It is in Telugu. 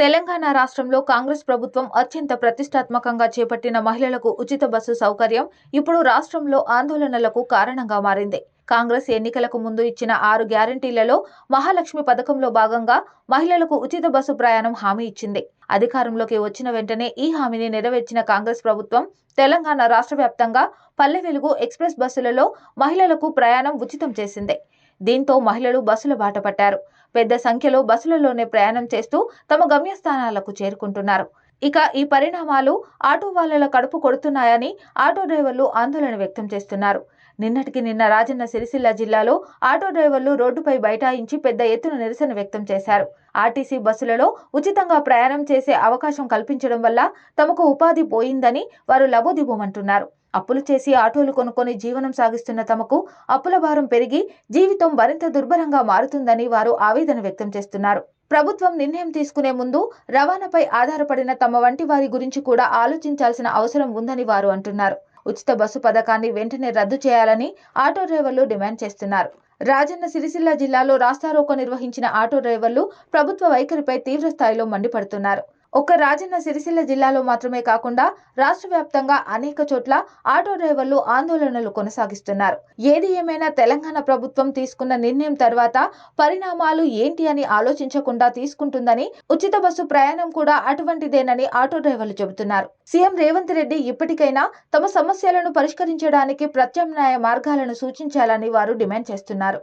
తెలంగాణ రాష్ట్రంలో కాంగ్రెస్ ప్రభుత్వం అత్యంత ప్రతిష్టాత్మకంగా చేపట్టిన మహిళలకు ఉచిత బస్సు సౌకర్యం ఇప్పుడు రాష్ట్రంలో ఆందోళనలకు కారణంగా మారింది. కాంగ్రెస్ ఎన్నికలకు ముందు ఇచ్చిన ఆరు గ్యారంటీలలో మహాలక్ష్మి పథకంలో భాగంగా మహిళలకు ఉచిత బస్సు ప్రయాణం హామీ ఇచ్చింది. అధికారంలోకి వచ్చిన వెంటనే ఈ హామీని నెరవేర్చిన కాంగ్రెస్ ప్రభుత్వం తెలంగాణ రాష్ట్ర వ్యాప్తంగా పల్లె వెలుగు ఎక్స్ప్రెస్ బస్సులలో మహిళలకు ప్రయాణం ఉచితం చేసింది. దీంతో మహిళలు బస్సుల బాట పట్టారు. పెద్ద సంఖ్యలో బస్సులలోనే ప్రయాణం చేస్తూ తమ గమ్యస్థానాలకు చేరుకుంటున్నారు. ఇక ఈ పరిణామాలు ఆటో వాళ్ళ కడుపు కొడుతున్నాయని ఆటో డ్రైవర్లు ఆందోళన వ్యక్తం చేస్తున్నారు. నిన్నటికి నిన్న రాజన్న సిరిసిల్ల జిల్లాలో ఆటో డ్రైవర్లు రోడ్డుపై బైఠాయించి పెద్ద ఎత్తున నిరసన వ్యక్తం చేశారు. ఆర్టీసీ బస్సులలో ఉచితంగా ప్రయాణం చేసే అవకాశం కల్పించడం వల్ల తమకు ఉపాధి పోయిందని వారు లబోదిబోమంటున్నారు. అప్పులు చేసి ఆటోలు కొనుక్కొని జీవనం సాగిస్తున్న తమకు అప్పుల భారం పెరిగి జీవితం మరింత దుర్భరంగా మారుతుందని వారు ఆవేదన వ్యక్తం చేస్తున్నారు. ప్రభుత్వం నిర్ణయం తీసుకునే ముందు రవాణాపై ఆధారపడిన తమ వంటి వారి గురించి కూడా ఆలోచించాల్సిన అవసరం ఉందని వారు అంటున్నారు. ఉచిత బస్సు పథకాన్ని వెంటనే రద్దు చేయాలని ఆటో డ్రైవర్లు డిమాండ్ చేస్తున్నారు. రాజన్న సిరిసిల్ల జిల్లాలో రాస్తారోకో నిర్వహించిన ఆటో డ్రైవర్లు ప్రభుత్వ వైఖరిపై తీవ్ర స్థాయిలో మండిపడుతున్నారు. ఒక్క రాజన్న సిరిసిల్ల జిల్లాలో మాత్రమే కాకుండా రాష్ట్ర వ్యాప్తంగా అనేక చోట్ల ఆటో డ్రైవర్లు ఆందోళనలు కొనసాగిస్తున్నారు. ఏది ఏమైనా తెలంగాణ ప్రభుత్వం తీసుకున్న నిర్ణయం తర్వాత పరిణామాలు ఏంటి అని ఆలోచించకుండా తీసుకుంటుందని ఉచిత బస్సు ప్రయాణం కూడా అటువంటిదేనని ఆటో డ్రైవర్లు చెబుతున్నారు. సీఎం రేవంత్ రెడ్డి ఇప్పటికైనా తమ సమస్యలను పరిష్కరించడానికి ప్రత్యామ్నాయ మార్గాలను సూచించాలని వారు డిమాండ్ చేస్తున్నారు.